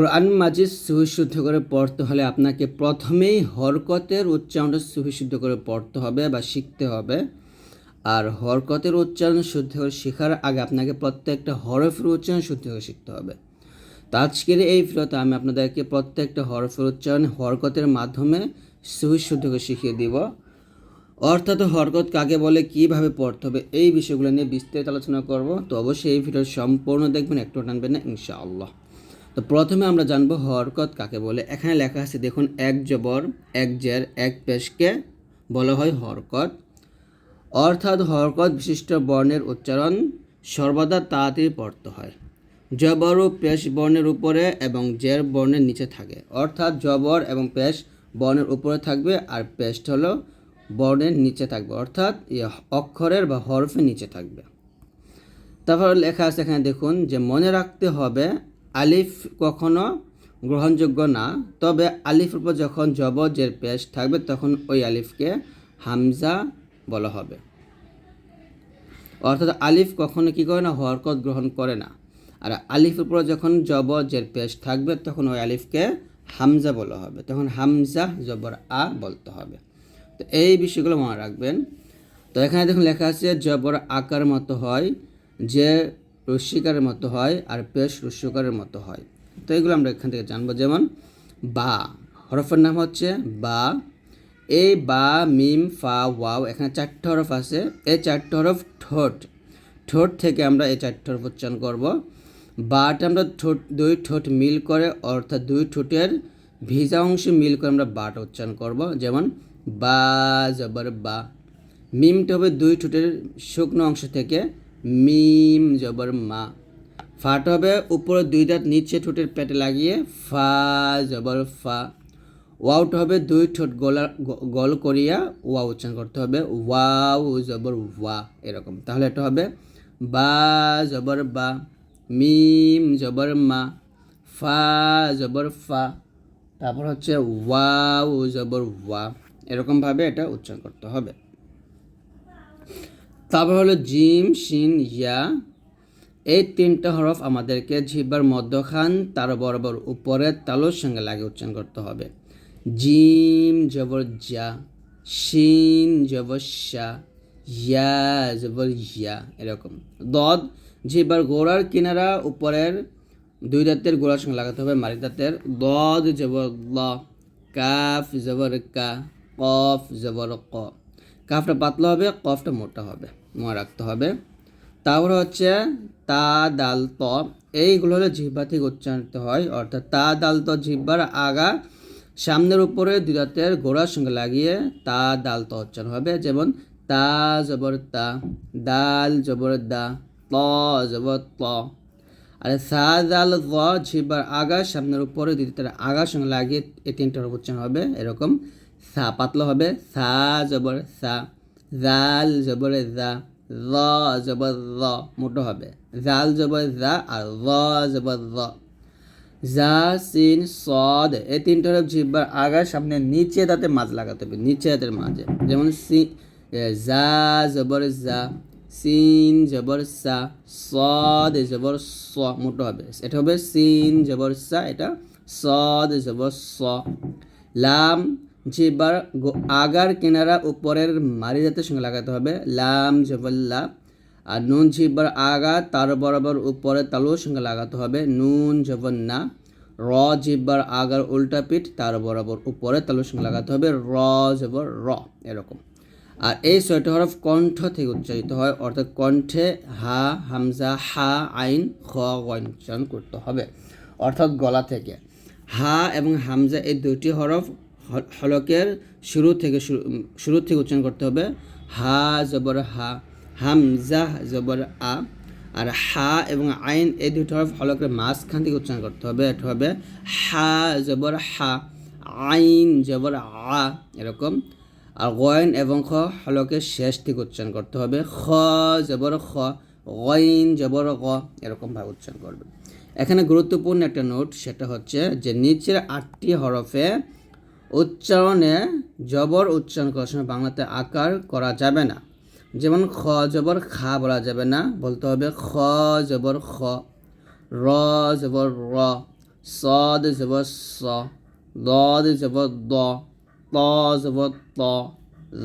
কোরআন মাজিদ সুবিশুদ্ধ করে পড়তে হলে আপনাকে প্রথমেই হরকতের উচ্চারণটা সুবিশুদ্ধ করে পড়তে হবে বা শিখতে হবে। আর হরকতের উচ্চারণ শুদ্ধ করে শেখার আগে আপনাকে প্রত্যেকটা হরফের উচ্চারণ শুদ্ধ করে শিখতে হবে। তো আজকের এই ভিডিওতে আমি আপনাদেরকে প্রত্যেকটা হরফের উচ্চারণ হরকতের মাধ্যমে সুবিশুদ্ধ করে শিখিয়ে দিব। অর্থাৎ হরকত কাকে বলে কীভাবে পড়তে হবে এই বিষয়গুলো নিয়ে বিস্তারিত আলোচনা করব। তো অবশ্যই এই ভিডিও সম্পূর্ণ দেখবেন, একটু টানবেন না, ইনশাআল্লাহ। তো প্রথমে আমরা জানব হরকত কাকে বলে। এখানে লেখা আছে, দেখুন, এক জবর, এক জের, এক পেশকে বলা হয় হরকত। অর্থাৎ হরকত বিশিষ্ট বর্ণের উচ্চারণ সর্বদা তাড়াতাড়ি পড়তে হয়। জবর ও পেশ বর্ণের উপরে এবং জের বর্ণের নিচে থাকে। অর্থাৎ জবর এবং পেশ বর্ণের উপরে থাকবে আর পেস্ট হলো বর্ণের নিচে থাকবে। অর্থাৎ ইয়ে অক্ষরের বা হরফের নিচে থাকবে। তারপর লেখা আছে এখানে, দেখুন, যে মনে রাখতে হবে আলিফ কখনো গ্রহণযোগ্য না। তবে আলিফের উপর যখন জবজের পেশ থাকবে, তখন ওই আলিফকে হামজা বলা হবে। অর্থাৎ আলিফ কখনো কী করে না, হরকত গ্রহণ করে না। আর আলিফের উপর যখন জবজের পেশ থাকবে, তখন ওই আলিফকে হামজা বলা হবে। তখন হামজা জবর আ বলতে হবে। তো এই বিষয়গুলো মনে রাখবেন। তো এখানে দেখুন লেখা আছে, জবর আকার মতো হয়, যে রস্যিকারের মতো হয় আর পেশ রস্যকারের মতো হয়। তো এগুলো আমরা এখান থেকে জানব। যেমন, বা, হরফের নাম হচ্ছে বা। এই বা, মিম, ফা, ওয়াও, এখানে চারটে হরফ আছে। এই চারটে হরফ ঠোঁট। ঠোঁট থেকে আমরা এই চারটে হরফ উচ্চারণ করব। বাটা আমরা ঠোঁট, দুই ঠোঁট মিল করে, অর্থাৎ দুই ঠোঁটের ভিজা অংশ মিল করে আমরা বাটা উচ্চারণ করব। যেমন, বা, জবর বা। মিমটা হবে দুই ঠোঁটের শুকনো অংশ থেকে মিম জবর মা। ফাটা হবে উপরে দুই দাঁত নিচে ঠোঁটের পেটে লাগিয়ে ফা জবর ফা। ওয়াউটা হবে দুই ঠোঁট গলা গল করিয়া ওয়া উচ্চারণ করতে হবে। ওয়াও জবর ওয়া এরকম। তাহলে এটা হবে বা জবর বা। মিম জবর মা। ফা জবর ফা। তারপর হচ্ছে ওয়াও জবর ওয়া। এরকমভাবে এটা উচ্চারণ করতে হবে। তারপর হলো জিম, শিন, ইয়া। এই তিনটা হরফ আমাদেরকে জিহ্বার মধ্যখান, তার বরাবর উপরের তালুর সঙ্গে লাগে উচ্চারণ করতে হবে। জিম, জবর জা। শিন, জবর শা। ইয়া, জবর ইয়া, এরকম। দদ জিহ্বার গোড়ার কিনারা উপরের দুই দাঁতের গোড়ার সঙ্গে লাগাতে হবে মারি দাঁতের। দদ, জবর ল। কাফ, জবর কা। কফ, জবর ক। কাফটা পাতলা হবে, কফটা মোটা হবে। মনে রাখতে হবে। তারপর হচ্ছে তা, দাল, ত। এইগুলো হলো জিহ্বা থেকে উচ্চারিত হয়। অর্থাৎ তা, দাল, ত, জিহ্বার আগা সামনের উপরে দুই দাঁতের গোড়ার সঙ্গে লাগিয়ে তা, দাল, ত উচ্চারণ হবে। যেমন তা, জবর তা, দাল, জবর দা, ত, জবর ত। আর সা, দাল, গ, জিহ্বার আগা সামনের উপরে দুই দাঁতের আগার সঙ্গে লাগিয়ে এই তিনটার উচ্চারণ হবে। এরকম সা, পাতলা হবে। সা, জবর সা। জাল জবর জা র জবর র মোটো হবে। জাল জবর জা আর র জবর র জা সিন সদ এই তিনটা হরফ জিহ্বার আগার সামনে, নিচে দাঁতে মাঝ লাগাতে হবে, নিচে দাঁতের মাঝে। যেমন সি জা জবর জা সিন জবর সা সদ জবর স মোটো হবে। এটা হবে সিন জবর সা এটা সদ জবর স লাম জিহ্বার গো- আগার কেনারা উপরের মারি জাতের সঙ্গে লাগাতে হবে। লাম জবল্লা আর নুন জিহ্বার আগা, তার বরাবর উপরে তালুর সঙ্গে লাগাতে হবে। নুন জবন্না র জিব্বার আগার উল্টা পিঠ, তার বরাবর উপরে তালুর সঙ্গে লাগাতে হবে। র জবর র, এরকম। আর এই ছয়টা হরফ কণ্ঠ থেকে উচ্চারিত হয়, অর্থাৎ কণ্ঠে হা, হামজা, হা, আইন, খ উচ্চারণ করতে হবে। অর্থাৎ গলা থেকে। হা এবং হামজা এই দুটি হরফ হলকের শুরু থেকে শুরু থেকে উচ্চারণ করতে হবে। হা জবর হা, হামজা জবর আ, আর হা এবং আইন এই দুটো হরফ হলকের মাঝখান থেকে উচ্চারণ করতে হবে। এটা হবে হা জবর হা, আইন জবর আ, এরকম। আর গয়ন এবং খ হলকের শেষ থেকে উচ্চারণ করতে হবে। খ জবর খ গইন জবর গ এরকমভাবে উচ্চারণ করবে। এখানে গুরুত্বপূর্ণ একটা নোট, সেটা হচ্ছে যে নিচের আটটি হরফে উচ্চারণে জবর উচ্চারণ করার সময় বাংলাতে আকার করা যাবে না। যেমন খ জবর খা বলা যাবে না, বলতে হবে খ জবর খ, র জবর র, সদ জবর স দ জবর দ, ত জবর ত,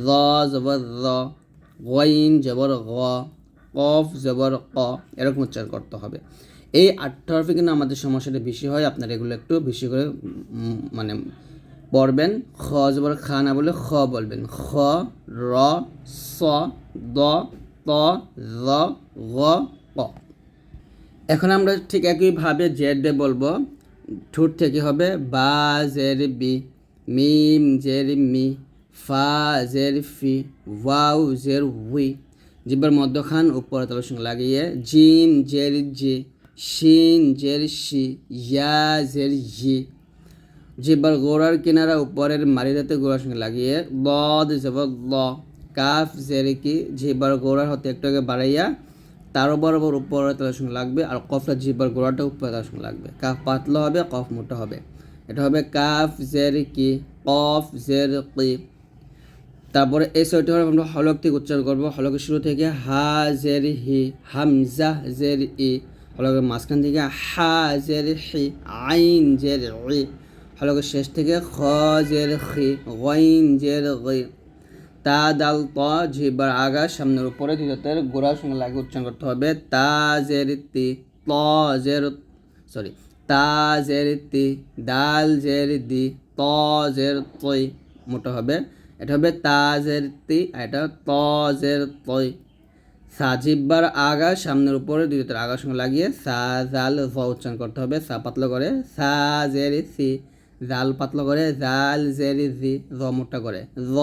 র জবর র, গইন জবর গ, কফ জবর ক, এরকম উচ্চারণ করতে হবে। এই আটটা হরফে কিন্তু আমাদের সমস্যাটা বেশি হয়, আপনার এগুলো একটু বেশি করে মানে পড়বেন, খ জবর খা না বলে খ বলবেন। খ, র, স, দ, ত, র, গ, প। এখন আমরা ঠিক একইভাবে জেড বলব। ঠোঁট থেকে হবে বা জের বি। মিম জের মি। ফা জের ফি। ওয়াও জের উই। জিব্বার মধ্যখান উপর তলার সঙ্গে লাগিয়ে জিম জের জি। শিন জের শি। ইয়া জের জি। জিব্বার গোড়ার কিনারা উপরের মারিদাতে গোড়ার সঙ্গে লাগিয়ে বদ জবর ল। কাফ, জের, কি, জিব্বার গোড়ার হতে একটু আগে বাড়াইয়া তারও বরাবর উপরে তার সঙ্গে লাগবে আর কফটা জিব্বার গোড়াটা উপরে তার সঙ্গে লাগবে। কাফ পাতলা হবে, কফ মোটা হবে। এটা হবে কাফ, জের, কি, কফ, জের, কি। তারপরে এই ছয়টি হরফ আমরা হলক থেকে উচ্চারণ করব। হলকের শুরু থেকে হা, জের, হি, হামজা, জের, ই। হলকের মাঝখান থেকে হা, জের, হি, আইন, জের, ই। হলকের শেষ থেকে খ জের খি, গইন জের গই। তা দাল ত জিবার আগা সামনের উপরে দ্বিতীয়তের গোড়ার সঙ্গে লাগে উচ্চারণ করতে হবে তা জের তি, ত জের সরি তা জের তি, দাল জের দি, ত জের তৈ, মোটা হবে। এটা হবে তা জের তি আর এটা ত জের তৈ। সা জিব্বার আগা সামনের উপরে দ্বিতীয়তের আগার সঙ্গে লাগিয়ে সা, জাল, ভ উচ্চারণ করতে হবে, সা পাতলা করে সা জের সি জাল পাতলা করে, জাল জেরি জি, জ মোটা করে। জ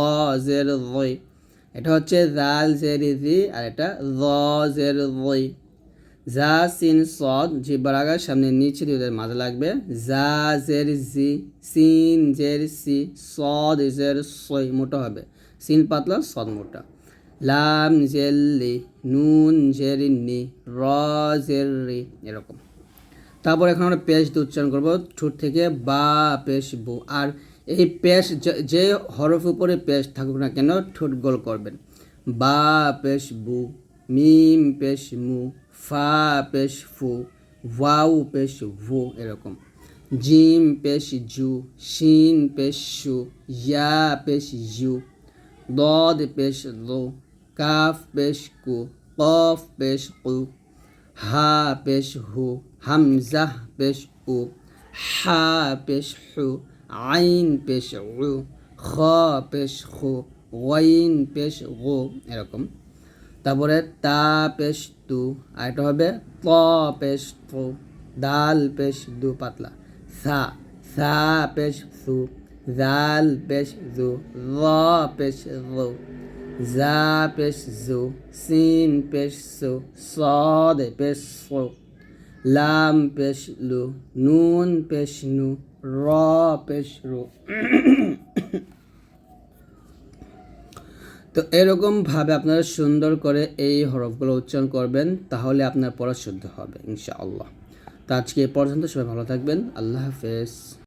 জের জই এটা হচ্ছে জাল জেরি জি আর এটা জ জের জই জা সিন, সদ জি আগার সামনে নিচে দুধের মাঝে লাগবে। জা জের জি, সিন, জের সি, সদ, জের সই মোটা হবে। সিন পাতলা, সদ মোটা। লাম জেল্লি নুন জেরিনি র, জেরি এরকম। তারপর এখন আমরা পেশ উচ্চারণ করব ঠোঁট থেকে বা পেশ বু। আর এই পেশ যে হরফ উপরে পেশ থাকুক না কেন ঠোঁট গোল করবেন। বা পেশ বু, মিম পেশ মু, ফা পেশ ফু ওয়াউ পেশ ভু এরকম। জিম পেশ জু, শিন পেশ সু, ইয়া পেশ ইউ, দদ পেশ দো কাফ পেশ কু, কফ পেশ কু হা পেশ হু, হামজা পেশ উ, হা পেশ হু, আইন পেশ উ, খ পেশ খু ওয়াইন পেশ গো এরকম। তারপরে তা পেশ তু আর এটা হবে ত পেশ তু দাল পেশ দু পাতলা, সা সা পেশ সু জাল পেশ জু র পেশ রু জা পেশ জু সিন পেশ সু সদ পেশ সু লাম পেশ লু নুন পেশ নু র পেশ রু তো এরকমভাবে আপনারা সুন্দর করে এই হরফগুলো উচ্চারণ করবেন, তাহলে আপনার পড়া শুদ্ধ হবে, ইনশাআল্লাহ। তো আজকে এ পর্যন্ত সবাই ভালো থাকবেন, আল্লাহ হাফেজ।